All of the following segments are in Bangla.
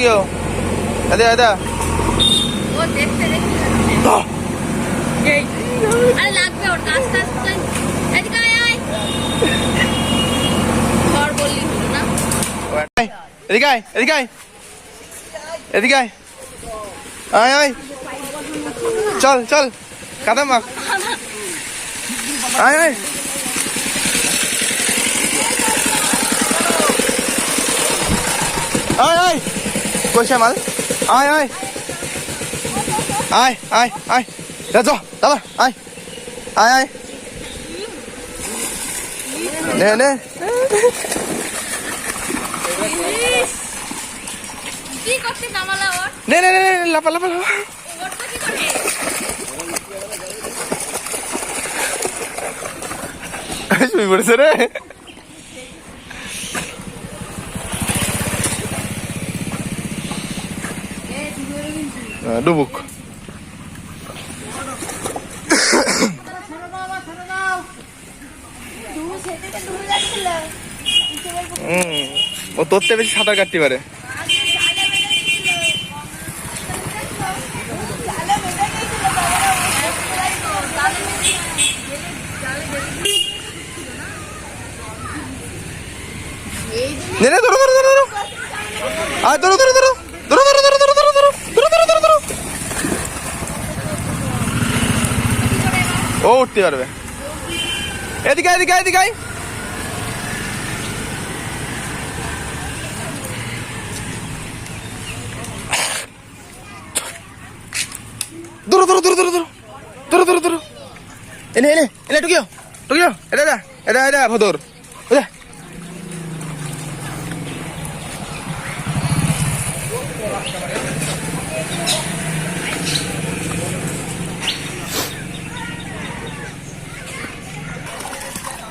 এটা কি ও এদে এদে ও দেখতে দেখতে। এই। আরে লাগবে ওর কাজ কাজ এদিকে আয় আয়। ঘর বললি হলো না। এদিকে আয় এদিকে আয়। এদিকে আয়। আয় আয়। চল চল। কাদা মাখ আয় আয়। আয় আয়। কোন শ্যামাল আয় আয়। আয় আয় আয়। রে যো দাদা আয়। আয় আয়। নে নে। নে নে নে লাপা রে। হ্যাঁ, ডুবুক। ও তোর বেশি সাঁতার কাটতে পারে। উঠতে পারবে। এদিকে এদিকে এদিকে এনে এনে এনে, টুকিও টুকিও। এটা এটা এটা, ভদর। এটা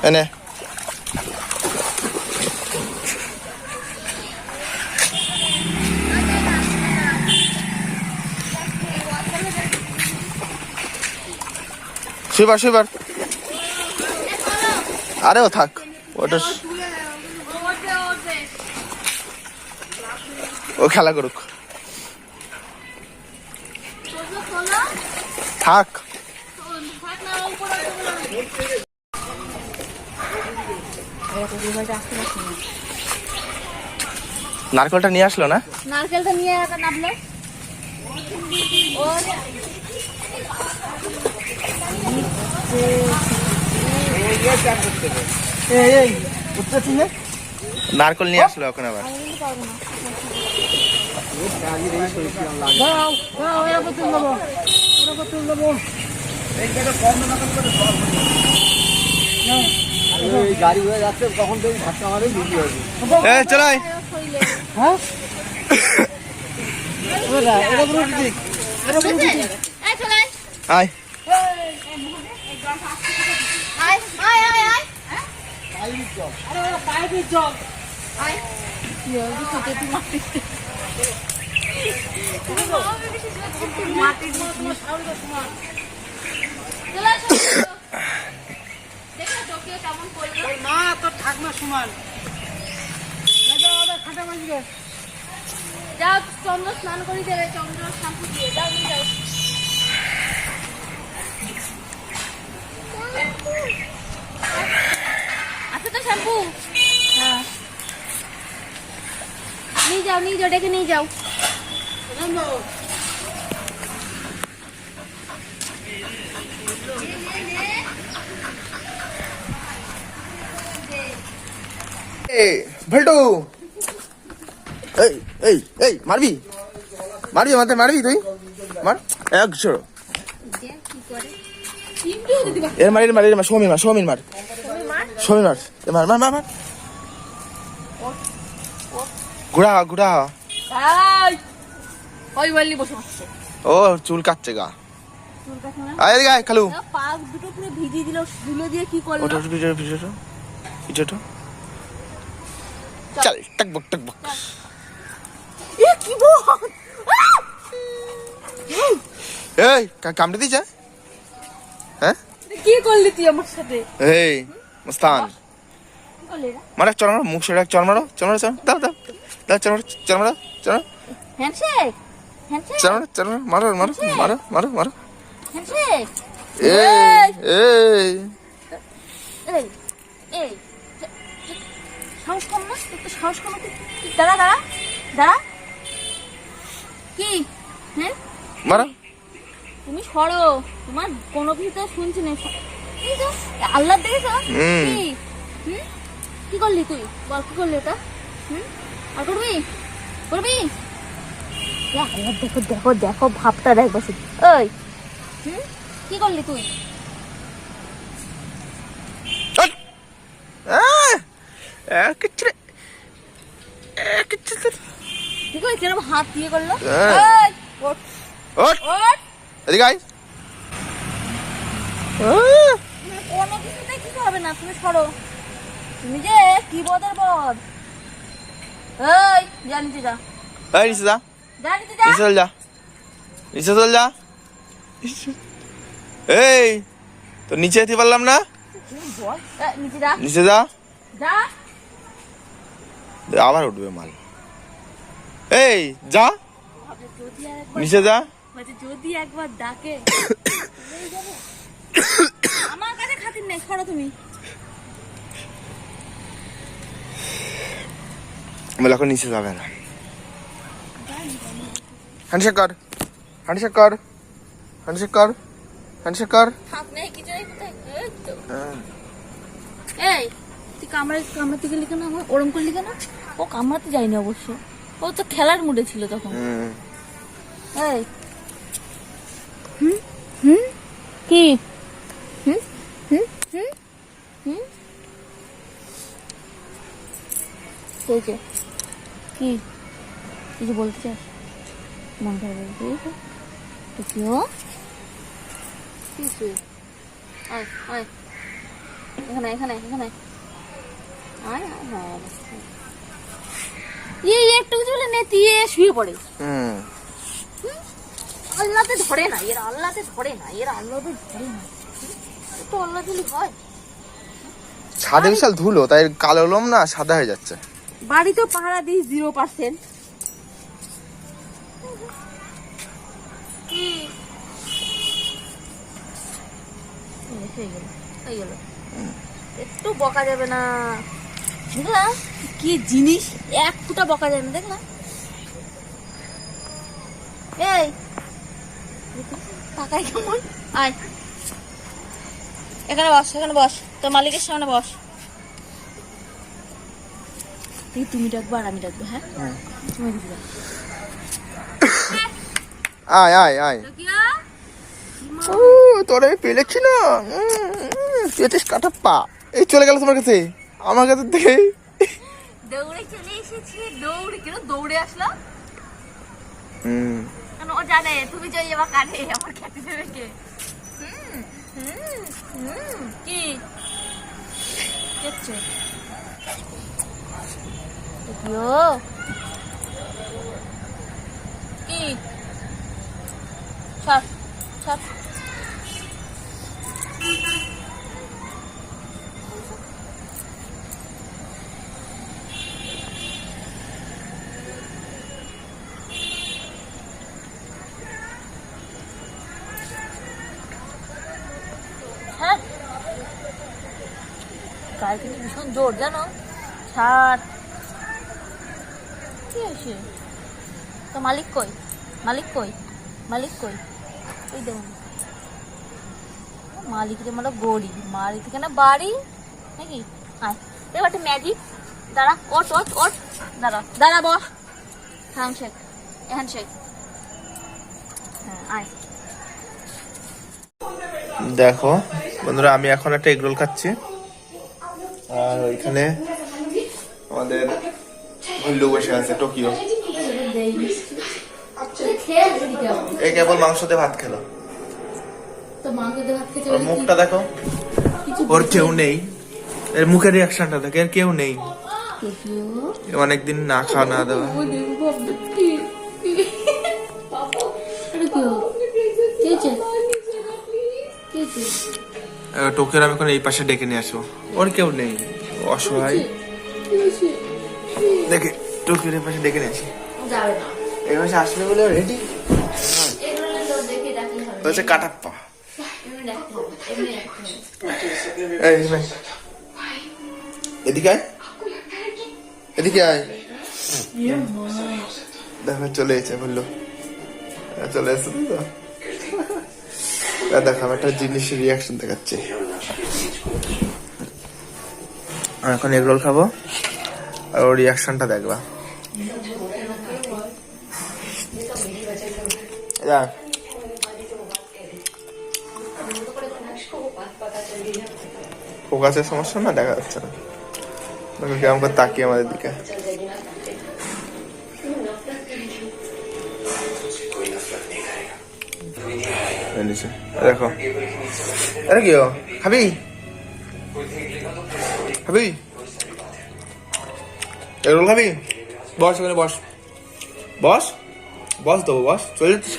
এনে শিবার শুইবার আরেও থাক ওটা ও খেলা করুক থাক নারকেলটা নিয়ে আসলো না? নারকেলটা নিয়ে একা নামলো। ও নারকেল নিয়ে আসলো এখন আবার। গাড়ি হয়ে যাচ্ছে তখন তুমি ধাক্কা মারে বিক্রি হবে চলাই হ্যাঁ? টোকিও কেমন করল? না তোর ঠাকমা সমান। খাটা মাঝবে যাও চন্দ্র স্নান করি দেবে চন্দ্র শ্যাম্পু দিয়ে। যাও নিয়ে যাও। আছে তো শ্যাম্পু? হ্যাঁ। নিয়ে যাও নিয়ে যাও ডেকে নিয়ে যাও। এ ভল্টু। এই এই এই মারবি? মারবি মারতে মারবি তুই? মার। এক ছোড়ো এর মার এর মার এর মার সৌমিন মার সৌমিন মার। সৌমিন মার এ মার মার মার মার। ঘুরা ও চুল কাটছে গা। আয় খালু। পা দুটো পুরো ভিজিয়ে দিল ধুলো দিয়ে কি করল? ওটা। টক বক টক বক। এ কি বল? এই কামড়ে দিয়ে যা হ্যাঁ? কি করলি তুই আমার সাথে? এই মুস্তান। মারা চল মারো মুখ সেটা চল মারো চল মারো চল দাও দাও। দাও চল মারো চল মারো চল হ্যান্ডশেক হ্যান্ডশেক। চল মারো চল মারো মারো মারো মারো মারো মারো হ্যান্ডশেক। এই এই। সাহস কম না? একটু সাহস কম দাঁড়া দাঁড়া দাঁড়া। কি? হ্যাঁ? মারো। তুমি সরো। তোমার কোনো কিছু তো শুনছি না। আল্লাহ দেখেছ? কি? হুম? কি করলি তুই? বল কি করলি ওটা? হুম? আর করবি? করবি? ইয়া দেখো দেখো দেখো ভাবটা দেখ ওই হুম? কি করলি তুই চল আহ! এক কিচ্ছু এক কিচ্ছু কি করলি কীরকম হাত দিয়ে করল? হ্যাঁ। ওই, ওঠ। ওঠ। ওঠ। এদিকে আয়। কোনো কিছুতে কিছু হবে না? তুমি সরো। তুমি যে কি বদের বদ এই জানিতে যা। এই নিচে যা। জানিতে যা। নিচে চল যা। নিচে চল যা। এই তো নিচে যেতে পারলাম না। নিচে যা। নিচে যা। যা। আবার উঠবে মাল। এই যা। নিচে যা। যদি একবার ডাকে আমার কাছে খাতির নেই সরো তুমি। বলে এখন নিচে যাবে না। হ্যান্ডশেক কর হ্যান্ডশেক কর হ্যান্ডশেক কর হ্যান্ডশেক কর এই তুই কামড়ে কামড়াতে গেলি কেন? ওরম করলি কেন? ও কামড়াতে যায়নি অবশ্য। ও তো খেলার মুডে ছিল তখন। হুম। এই। হুম? হুম? কি? হুম? হুম? হুম? হুম? কি? কিছু বলতে চাস? মন খারাপ তো। কি ও? কিছু আয় আয়। এখানে এখানে এখানে। আয় আয় হ্যাঁ ইয়ে ইয়ে একটু শুয়ে পড়ে। হুম। আল্লাহতে ধরে না এর আল্লাহতে ধরে না এর আল্লাহতে ধরে না। একটু আল্লাহ দিলি হয়। ছাদে বিশাল ধুলো তাই কালো লোম না সাদা হয়ে যাচ্ছে। বাড়িতেও পাহারা দিস জিরো পার্সেন্ট একটু বকা যাবে না। দেখলা কি জিনিস? এক ফুটা বকা যাবে না দেখলা এই তাকাই কেমন? আয়। এখানে বস এখানে বস। তোর মালিকের সামনে বস। তুমি ডাকবো আর আমি ডাকবো হ্যাঁ? হুম। তুমি আয় আয় আয়। ও তোর আমি পেলেছি না। পেয়েছিস কাটা পা এই চলে গেল তোমার কাছে। আমার কাছে থেকে দৌড়ে চলে এসেছি দৌড়ে কেন দৌড়ে আসলো হুম। ও জানে তুমি জয় যাবা কানে আমার খ্যাতি দেবে কে? হুম, হুম, হুম, কি? টকিও কি? ছাড় ছাড় ছাড় কিন্তু ভীষণ জোর, জানো? ছাড়। কি তো মালিক কই? মালিক কই? মালিক কই? দেখুন। মালিক রে মানে গড়ি থেকে না বাড়ি? নাকি? আয়। ম্যাজিক। দাঁড়া ওট ওট ওট দাঁড়া দাঁড়া হ্যাঁ আয়। দেখো, বন্ধুরা, আমি এখন একটা এগরোল খাচ্ছি। আর ওইখানে আমাদের ভল্লু বসে আছে, টোকিও। এই কেবল মাংস দিয়ে ভাত খেলো। ওর মুখটা দেখো, ওর কেউ নেই। এর মুখের রিয়াকশনটা দেখে, এর কেউ নেই। অনেকদিন না খাওয়া না দেওয়া। এবার টোকিওর আমি এখন এই পাশে ডেকে নিয়ে আসব। ওর কেউ নেই। অসহায়। দেখে টুকির পাশে ডেকে নিয়েছি যাবে না। এই পাশে আসবে বলে রেডি হচ্ছে কাটাপ্পা এই এদিকে আয়। এদিকে আয়। দেখো চলে এসে বলল। চলে এসেছে তো? আহ, দেখো আমি একটা জিনিসের রিয়াকশন দেখাচ্ছে। এখন এগ রোল খাব আর ওর রিয়াকশনটা দেখবা। ফোকাসের সমস্যা না? দেখা যাচ্ছে না। কেমন করে তাকিয়ে আমাদের দিকে। দেখো। আরে কি? খাবি? খাবি? এরকম খাবি? বস ওখানে বস। বস? বস দেবো বস। চলে যাচ্ছিস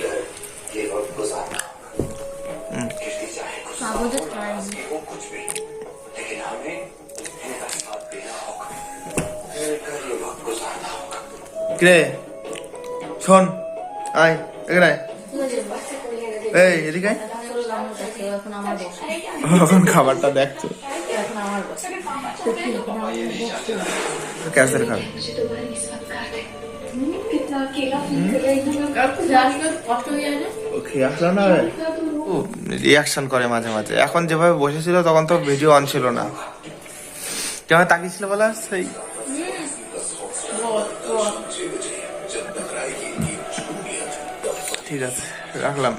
কিরে? শোন আয় এখানে আয়। এখন খাবারটা দেখছ। ক্যান্সার খাবে। রিয়াকশন করে মাঝে মাঝে। এখন যেভাবে বসেছিল, তখন তো ভিডিও অন ছিল না। কেমন তাকিয়েছিল বলা সেই। ঠিক আছে, রাখলাম।